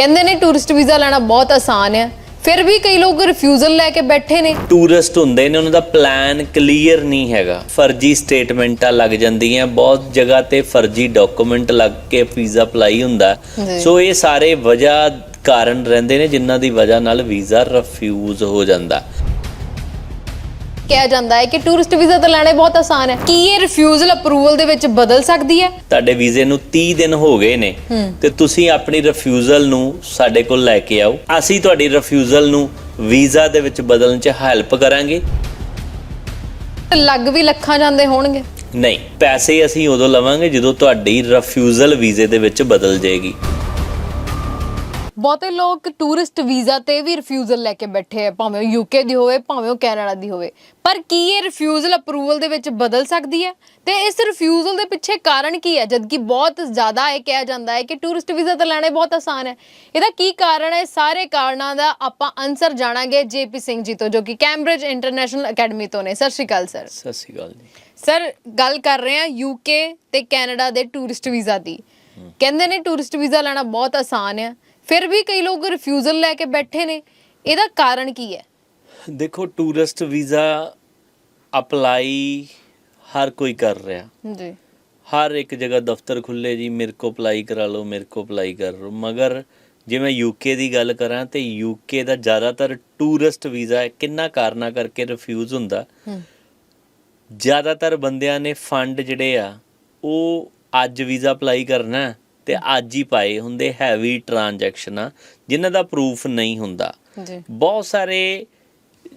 ਕਹਿੰਦੇ ਨੇ tourist visa ਲੈਣਾ ਬਹੁਤ ਆਸਾਨ ਹੈ। ਫਿਰ ਵੀ ਕਈ ਲੋਕ ਰਿਫਿਊਜ਼ਲ ਲੈ ਕੇ ਬੈਠੇ ਨੇ। ਟੂਰਿਸਟ ਹੁੰਦੇ ਨੇ ਉਹਨਾਂ ਦਾ ਪਲਾਨ ਕਲੀਅਰ ਨਹੀਂ ਹੈਗਾ। ਫਰਜ਼ੀ ਸਟੇਟਮੈਂਟਾਂ ਲੱਗ ਜਾਂਦੀਆਂ ਬਹੁਤ ਜਗ੍ਹਾ ਤੇ ਫਰਜ਼ੀ ਡਾਕੂਮੈਂਟ ਲੱਗ ਕੇ ਵੀਜ਼ਾ ਅਪਲਾਈ ਹੁੰਦਾ। ਸੋ ਇਹ ਸਾਰੇ ਵਜ੍ਹਾ ਕਾਰਨ ਰਹਿੰਦੇ ਨੇ ਜਿਨ੍ਹਾਂ ਦੀ ਵਜ੍ਹਾ ਨਾਲ ਵੀਜ਼ਾ ਰਿਫਿਊਜ਼ ਹੋ ਜਾਂਦਾ। ਕਿਹਾ ਜਾਂਦਾ ਹੈ ਕਿ ਟੂਰਿਸਟ ਵੀਜ਼ਾ ਤਾਂ ਲੈਣਾ ਬਹੁਤ ਆਸਾਨ ਹੈ। ਕੀ ਇਹ ਰਿਫਿਊਜ਼ਲ ਅਪਰੂਵਲ ਦੇ ਵਿੱਚ ਬਦਲ ਸਕਦੀ ਹੈ? ਤੁਹਾਡੇ ਵੀਜ਼ੇ ਨੂੰ 30 ਦਿਨ ਹੋ ਗਏ ਨੇ ਤੇ ਤੁਸੀਂ ਆਪਣੀ ਰਿਫਿਊਜ਼ਲ ਨੂੰ ਸਾਡੇ ਕੋਲ ਲੈ ਕੇ ਆਓ। ਅਸੀਂ ਤੁਹਾਡੀ ਰਿਫਿਊਜ਼ਲ ਨੂੰ ਵੀਜ਼ਾ ਦੇ ਵਿੱਚ ਬਦਲਣ 'ਚ ਹੈਲਪ ਕਰਾਂਗੇ। ਲੱਗ ਵੀ ਲੱਖਾਂ ਜਾਂਦੇ ਹੋਣਗੇ। ਨਹੀਂ ਪੈਸੇ ਅਸੀਂ ਉਦੋਂ ਲਵਾਂਗੇ ਜਦੋਂ ਤੁਹਾਡੀ ਰਿਫਿਊਜ਼ਲ ਵੀਜ਼ੇ ਦੇ ਵਿੱਚ ਬਦਲ ਜਾਏਗੀ। ਬਹੁਤੇ ਲੋਕ ਟੂਰਿਸਟ ਵੀਜ਼ਾ ਤੇ ਵੀ ਰਿਫਿਊਜ਼ਲ ਲੈ ਕੇ ਬੈਠੇ ਆ ਭਾਵੇਂ ਯੂਕੇ ਦੀ ਹੋਵੇ ਭਾਵੇਂ ਉਹ ਕੈਨੇਡਾ ਦੀ ਹੋਵੇ। ਪਰ ਕੀ ਇਹ ਰਿਫਿਊਜ਼ਲ ਅਪਰੂਵਲ ਦੇ ਵਿੱਚ ਬਦਲ ਸਕਦੀ ਹੈ? ਤੇ ਇਸ ਰਿਫਿਊਜ਼ਲ ਦੇ ਪਿੱਛੇ ਕਾਰਨ ਕੀ ਹੈ? ਜਦਕਿ ਬਹੁਤ ਜ਼ਿਆਦਾ ਇਹ ਕਿਹਾ ਜਾਂਦਾ ਹੈ ਕਿ ਟੂਰਿਸਟ ਵੀਜ਼ਾ ਤਾਂ ਲੈਣਾ ਬਹੁਤ ਆਸਾਨ ਹੈ। ਇਹਦਾ ਕੀ ਕਾਰਨ ਹੈ? ਸਾਰੇ ਕਾਰਨਾਂ ਦਾ ਆਪਾਂ ਆਨਸਰ ਜਾਣਾਂਗੇ ਜੇਪੀ ਸਿੰਘ ਜੀ ਤੋਂ ਜੋ ਕਿ ਕੈਂਬਰਿਜ ਇੰਟਰਨੈਸ਼ਨਲ ਅਕੈਡਮੀ ਤੋਂ ਨੇ। ਸਤਿ ਸ਼੍ਰੀ ਅਕਾਲ ਸਰ। ਸਤਿ ਸ਼੍ਰੀ ਅਕਾਲ ਜੀ। ਸਰ ਗੱਲ ਕਰ ਰਹੇ ਹਾਂ ਯੂਕੇ ਤੇ ਕੈਨੇਡਾ ਦੇ ਟੂਰਿਸਟ ਵੀਜ਼ਾ ਦੀ। ਕਹਿੰਦੇ ਨੇ ਟੂਰਿਸਟ ਵੀਜ਼ਾ ਲੈਣਾ ਬਹੁਤ ਆਸਾਨ ਹੈ। ਫਿਰ ਵੀ ਕਈ ਲੋਕ ਰਿਫਿਊਜ਼ਲ ਲੈ ਕੇ ਬੈਠੇ ਨੇ। ਇਹਦਾ ਕਾਰਨ ਕੀ ਹੈ? ਦੇਖੋ ਟੂਰਿਸਟ ਵੀਜ਼ਾ ਅਪਲਾਈ ਹਰ ਕੋਈ ਕਰ ਰਿਹਾ। ਜੀ। ਹਰ ਇੱਕ ਜਗ੍ਹਾ ਦਫ਼ਤਰ ਖੁੱਲੇ ਜੀ ਮੇਰੇ ਕੋ ਅਪਲਾਈ ਕਰਾ ਲਓ ਮੇਰੇ ਕੋ ਅਪਲਾਈ ਕਰ ਲਓ। ਮਗਰ ਜੇ ਮੈਂ ਯੂਕੇ ਦੀ ਗੱਲ ਕਰਾਂ ਤੇ ਯੂਕੇ ਦਾ ਜ਼ਿਆਦਾਤਰ ਟੂਰਿਸਟ ਵੀਜ਼ਾ ਕਿੰਨਾ ਕਾਰਨਾਂ ਕਰਕੇ ਰਿਫਿਊਜ਼ ਹੁੰਦਾ। ਜ਼ਿਆਦਾਤਰ ਬੰਦਿਆਂ ਨੇ ਫੰਡ ਜਿਹੜੇ ਆ ਉਹ ਅੱਜ ਵੀਜ਼ਾ ਅਪਲਾਈ ਕਰਨਾ ਤੇ ਅੱਜ ਹੀ ਪਾਏ ਹੁੰਦੇ ਹੈਵੀ ਟ੍ਰਾਂਜੈਕਸ਼ਨਾਂ ਜਿਨ੍ਹਾਂ ਦਾ ਪ੍ਰੂਫ ਨਹੀਂ ਹੁੰਦਾ। ਜੀ। ਬਹੁਤ ਸਾਰੇ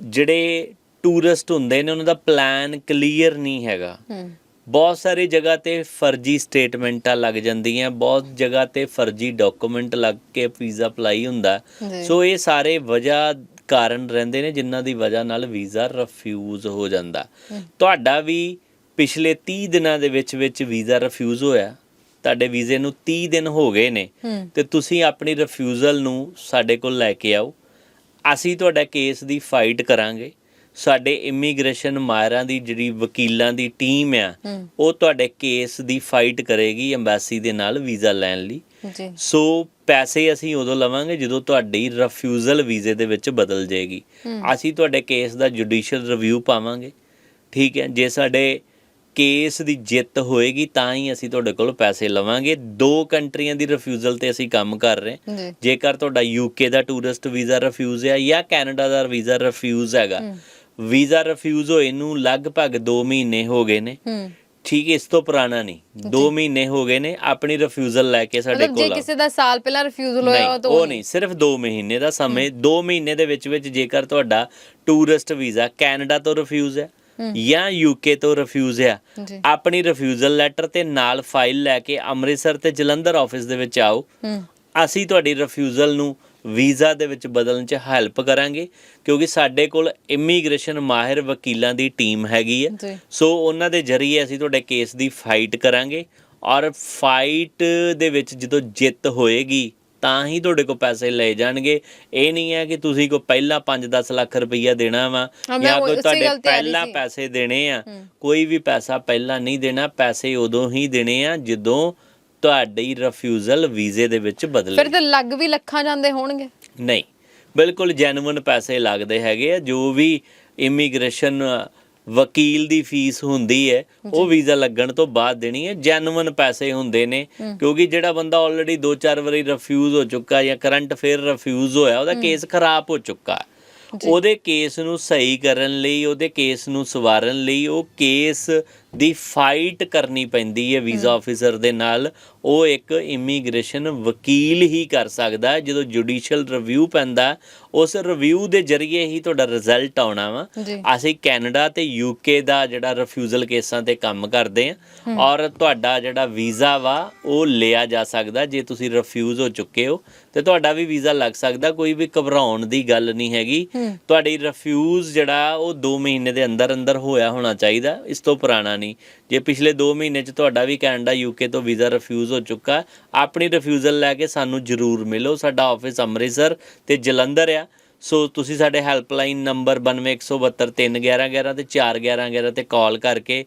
ਜਿਹੜੇ ਟੂਰਿਸਟ ਹੁੰਦੇ ਨੇ ਉਹਨਾਂ ਦਾ ਪਲਾਨ ਕਲੀਅਰ ਨਹੀਂ ਹੈਗਾ। ਬਹੁਤ ਸਾਰੀ ਜਗ੍ਹਾ ਤੇ ਫਰਜ਼ੀ ਸਟੇਟਮੈਂਟਾਂ ਲੱਗ ਜਾਂਦੀਆਂ ਬਹੁਤ ਜਗ੍ਹਾ ਤੇ ਫਰਜ਼ੀ ਡਾਕੂਮੈਂਟ ਲੱਗ ਕੇ ਵੀਜ਼ਾ ਅਪਲਾਈ ਹੁੰਦਾ। ਸੋ ਇਹ ਸਾਰੇ ਵਜ੍ਹਾ ਕਾਰਨ ਰਹਿੰਦੇ ਨੇ ਜਿਨ੍ਹਾਂ ਦੀ ਵਜ੍ਹਾ ਨਾਲ ਵੀਜ਼ਾ ਰਿਫਿਊਜ਼ ਹੋ ਜਾਂਦਾ। ਤੁਹਾਡਾ ਵੀ ਪਿਛਲੇ 30 ਦਿਨਾਂ ਦੇ ਵਿੱਚ ਵਿੱਚ ਵੀਜ਼ਾ ਰਿਫਿਊਜ਼ ਹੋਇਆ। ਤੁਹਾਡੇ ਵੀਜ਼ੇ ਨੂੰ 30 ਦਿਨ ਹੋ ਗਏ ਨੇ ਤੇ ਤੁਸੀਂ ਆਪਣੀ ਰਿਫਿਊਜ਼ਲ ਨੂੰ ਸਾਡੇ ਕੋਲ ਲੈ ਕੇ ਆਓ। ਅਸੀਂ ਤੁਹਾਡਾ ਕੇਸ ਦੀ ਫਾਈਟ ਕਰਾਂਗੇ। ਸਾਡੇ ਇਮੀਗ੍ਰੇਸ਼ਨ ਮਾਇਰਾਂ ਦੀ ਜਿਹੜੀ ਵਕੀਲਾਂ ਦੀ ਟੀਮ ਆ ਉਹ ਤੁਹਾਡੇ ਕੇਸ ਦੀ ਫਾਈਟ ਕਰੇਗੀ ਐਮਬੈਸੀ ਦੇ ਨਾਲ ਵੀਜ਼ਾ ਲੈਣ ਲਈ। ਜੀ। ਸੋ ਪੈਸੇ ਅਸੀਂ ਉਦੋਂ ਲਵਾਂਗੇ ਜਦੋਂ ਤੁਹਾਡੀ ਰਿਫਿਊਜ਼ਲ ਵੀਜ਼ੇ ਦੇ ਵਿੱਚ ਬਦਲ ਜਾਏਗੀ। ਅਸੀਂ ਤੁਹਾਡੇ ਕੇਸ ਦਾ ਜੁਡੀਸ਼ੀਅਲ ਰਿਵਿਊ ਪਾਵਾਂਗੇ। ਠੀਕ ਹੈ ਜੇ ਸਾਡੇ ਕੇਸ ਦੀ ਜਿੱਤ ਹੋਏਗੀ ਤਾਂ ਹੀ ਅਸੀਂ ਤੁਹਾਡੇ ਕੋਲ ਪੈਸੇ ਲਵਾਂਗੇ। ਦੋ ਕੰਟਰੀਆਂ ਦੀ ਰਿਫਿਊਜ਼ਲ ਤੇ ਅਸੀਂ ਕੰਮ ਕਰ ਰਹੇ ਜੀ। ਜੇਕਰ ਤੁਹਾਡਾ ਯੂਕੇ ਦਾ ਟੂਰਿਸਟ ਵੀਜ਼ਾ ਰਿਫਿਊਜ਼ ਹੈ ਜਾਂ ਕੈਨੇਡਾ ਦਾ ਵੀਜ਼ਾ ਰਿਫਿਊਜ਼ ਹੈਗਾ ਵੀਜ਼ਾ ਰਿਫਿਊਜ਼ ਹੋਏ ਨੂੰ ਲਗਭਗ 2 ਮਹੀਨੇ ਹੋ ਗਏ ਨੇ। ਠੀਕ ਇਸ ਤੋਂ ਪੁਰਾਣਾ ਨਹੀਂ। 2 ਮਹੀਨੇ ਹੋ ਗਏ ਨੇ ਆਪਣੀ ਰਿਫਿਊਜ਼ਲ ਲੈ ਕੇ ਸਾਡੇ ਜੇ ਕੋਲ ਆਓ ਕਿਸੇ ਦਾ ਸਾਲ ਪਹਿਲਾਂ ਰਿਫਿਊਜ਼ਲ ਹੋਇਆ ਨਹੀਂ ਤਾਂ ਉਹ ਨਹੀਂ ਸਿਰਫ 2 ਮਹੀਨੇ ਦਾ ਸਮੇਂ। 2 ਮਹੀਨੇ ਦੇ ਵਿੱਚ ਵਿੱਚ ਜੇਕਰ ਤੁਹਾਡਾ ਟੂਰਿਸਟ ਵੀਜ਼ਾ ਕੈਨੇਡਾ ਤੋਂ ਰਿਫਿਊਜ਼ ਹੈ ਜਾਂ ਯੂਕੇ ਤੋਂ ਰਿਫਿਊਜ਼ ਜੀ। ਆਪਣੀ ਰਿਫਿਊਜ਼ਲ ਲੈਟਰ ਤੇ ਨਾਲ ਫਾਈਲ ਲੈ ਕੇ ਅੰਮ੍ਰਿਤਸਰ ਤੇ ਜਲੰਧਰ ਆਫਿਸ ਦੇ ਵਿੱਚ ਆਓ। ਹੂੰ। ਅਸੀਂ ਤੁਹਾਡੀ ਰਿਫਿਊਜ਼ਲ ਨੂੰ ਵੀਜ਼ਾ ਦੇ ਵਿੱਚ ਬਦਲਣ 'ਚ ਹੈਲਪ ਕਰਾਂਗੇ ਕਿਉਂਕਿ ਸਾਡੇ ਕੋਲ ਇਮੀਗ੍ਰੇਸ਼ਨ ਮਾਹਿਰ ਵਕੀਲਾਂ ਦੀ ਟੀਮ ਹੈਗੀ ਹੈ ਸੋ ਉਹਨਾਂ ਦੇ ਜ਼ਰੀਏ ਅਸੀਂ ਤੁਹਾਡੇ ਕੇਸ ਦੀ ਫਾਈਟ ਕਰਾਂਗੇ ਔਰ ਫਾਈਟ ਦੇ ਵਿੱਚ ਜਦੋਂ ਜਿੱਤ ਹੋਏਗੀ ਤਾਂ ਹੀ ਤੁਹਾਡੇ ਕੋਲ ਪੈਸੇ ਲਏ ਜਾਣਗੇ। ਇਹ ਨਹੀਂ ਹੈ ਕਿ ਤੁਸੀਂ ਕੋ ਪਹਿਲਾਂ 5-10 ਲੱਖ ਰੁਪਈਆ ਦੇਣਾ ਵਾ ਜਾਂ ਕੋਈ ਤੁਹਾਡੇ ਪਹਿਲਾਂ। ਪੈਸੇ ਦੇਣੇ ਆ। ਕੋਈ ਵੀ ਪੈਸਾ ਪਹਿਲਾਂ ਨਹੀਂ ਦੇਣਾ ਪੈਸੇ ਉਦੋਂ ਹੀ ਦੇਣੇ ਆ ਜਦੋਂ ਤੁਹਾਡੀ ਰਿਫਿਊਜ਼ਲ ਵੀਜ਼ੇ ਦੇ ਵਿੱਚ ਬਦਲੇ ਫਿਰ ਤਾਂ ਲੱਗ ਵੀ ਲੱਖਾਂ ਜਾਂਦੇ ਹੋਣਗੇ। ਨਹੀਂ ਬਿਲਕੁਲ ਜੈਨੂਇਨ ਪੈਸੇ ਲੱਗਦੇ ਹੈਗੇ ਆ। ਜੋ ਵੀ ਇਮੀਗ੍ਰੇਸ਼ਨ ਵਕੀਲ ਦੀ ਫੀਸ ਹੁੰਦੀ ਹੈ ਉਹ ਵੀਜ਼ਾ ਲੱਗਣ ਤੋਂ ਬਾਅਦ ਦੇਣੀ ਹੈ ਜੈਨੂਇਨ ਪੈਸੇ ਹੁੰਦੇ ਨੇ ਕਿਉਂਕਿ ਜਿਹੜਾ ਬੰਦਾ ਆਲਰੇਡੀ 2-4 ਵਾਰੀ ਰਿਫਿਊਜ਼ ਹੋ ਚੁੱਕਾ ਜਾਂ ਕਰੰਟ ਫੇਰ ਰਿਫਿਊਜ਼ ਹੋਇਆ ਉਹਦਾ ਕੇਸ ਖਰਾਬ ਹੋ ਚੁੱਕਾ। ਹੈ। ਉਹਦੇ ਕੇਸ ਨੂੰ ਸਹੀ ਕਰਨ ਲਈ ਉਹਦੇ ਕੇਸ ਨੂੰ ਸਵਾਰਨ ਲਈ ਉਹ ਕੇਸ ਦੀ ਫਾਈਟ ਕਰਨੀ ਪੈਂਦੀ ਹੈ ਵੀਜ਼ਾ ਆਫੀਸਰ ਦੇ ਨਾਲ। ਉਹ ਇੱਕ ਇਮੀਗ੍ਰੇਸ਼ਨ ਵਕੀਲ ਹੀ ਕਰ ਸਕਦਾ। ਜਦੋਂ ਜੁਡੀਸ਼ੀਅਲ ਰਿਵਿਊ ਪੈਂਦਾ ਉਸ ਰਿਵਿਊ ਦੇ ਜ਼ਰੀਏ ਹੀ ਤੁਹਾਡਾ ਰਿਜ਼ਲਟ ਆਉਣਾ ਵਾ। ਅਸੀਂ ਕੈਨੇਡਾ ਤੇ ਯੂਕੇ ਦਾ ਜਿਹੜਾ ਰਿਫਿਊਜ਼ਲ ਕੇਸਾਂ ਤੇ ਕੰਮ ਕਰਦੇ ਹਾਂ ਔਰ ਤੁਹਾਡਾ ਜਿਹੜਾ ਵੀਜ਼ਾ ਵਾ ਉਹ ਲਿਆ ਜਾ ਸਕਦਾ ਜੇ ਤੁਸੀਂ ਰਿਫਿਊਜ਼ ਹੋ ਚੁੱਕੇ ਹੋ। ਤੇ ਤੁਹਾਡਾ ਵੀ ਵੀਜ਼ਾ ਲੱਗ ਸਕਦਾ ਕੋਈ ਵੀ ਘਬਰਾਉਣ ਦੀ ਗੱਲ ਨਹੀਂ ਹੈਗੀ। ਤੁਹਾਡੀ ਰਿਫਿਊਜ਼ ਜਿਹੜਾ ਉਹ 2 ਮਹੀਨੇ ਦੇ ਅੰਦਰ ਅੰਦਰ ਹੋਇਆ ਹੋਣਾ ਚਾਹੀਦਾ। ਇਸ ਤੋਂ ਪੁਰਾਣਾ ਨਹੀਂ ਜੇ ਪਿਛਲੇ 2 ਮਹੀਨੇ ਚ ਤੁਹਾਡਾ ਵੀ ਕੈਨੇਡਾ ਯੂਕੇ ਤੋਂ ਵੀਜ਼ਾ ਰਿਫਿਊਜ਼ ਹੋ ਚੁੱਕਾ, ਆਪਣੀ ਰਿਫਿਊਜ਼ਲ ਲੈ ਕੇ ਸਾਨੂੰ ਜ਼ਰੂਰ ਮਿਲੋ। ਸਾਡਾ ਆਫਿਸ ਅੰਮ੍ਰਿਤਸਰ ਤੇ ਜਲੰਧਰ ਆ। ਸੋ ਤੁਸੀਂ ਸਾਡੇ ਹੈਲਪਲਾਈਨ ਨੰਬਰ 9217231111 ਤੇ 4111 ਤੇ ਕਾਲ ਕਰਕੇ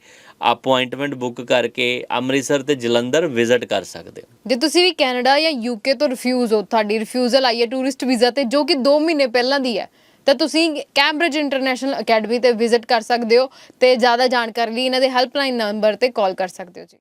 ਅਪਾਇੰਟਮੈਂਟ ਬੁੱਕ ਕਰਕੇ ਅੰਮ੍ਰਿਤਸਰ ਤੇ ਜਲੰਧਰ ਵਿਜ਼ਿਟ ਕਰ ਸਕਦੇ ਹੋ। ਜੇ ਤੁਸੀਂ ਵੀ ਕੈਨੇਡਾ ਜਾਂ ਯੂਕੇ ਤੋਂ ਰਿਫਿਊਜ਼ ਹੋ, ਤੁਹਾਡੀ ਰਿਫਿਊਜ਼ਲ ਆਈ ਹੈ ਟੂਰਿਸਟ ਵੀਜ਼ਾ ਤੇ, ਜੋ ਕਿ 2 ਮਹੀਨੇ ਪਹਿਲਾਂ ਦੀ ਹੈ। ਤਾਂ ਤੁਸੀਂ ਕੈਂਬਰਿਜ ਇੰਟਰਨੈਸ਼ਨਲ ਅਕੈਡਮੀ ਤੇ ਵਿਜ਼ਿਟ ਕਰ ਸਕਦੇ ਹੋ ਤੇ ਜ਼ਿਆਦਾ ਜਾਣਕਾਰੀ ਲਈ ਇਹਨਾਂ ਦੇ ਹੈਲਪਲਾਈਨ ਨੰਬਰ ਤੇ ਕਾਲ ਕਰ ਸਕਦੇ ਹੋ ਜੀ।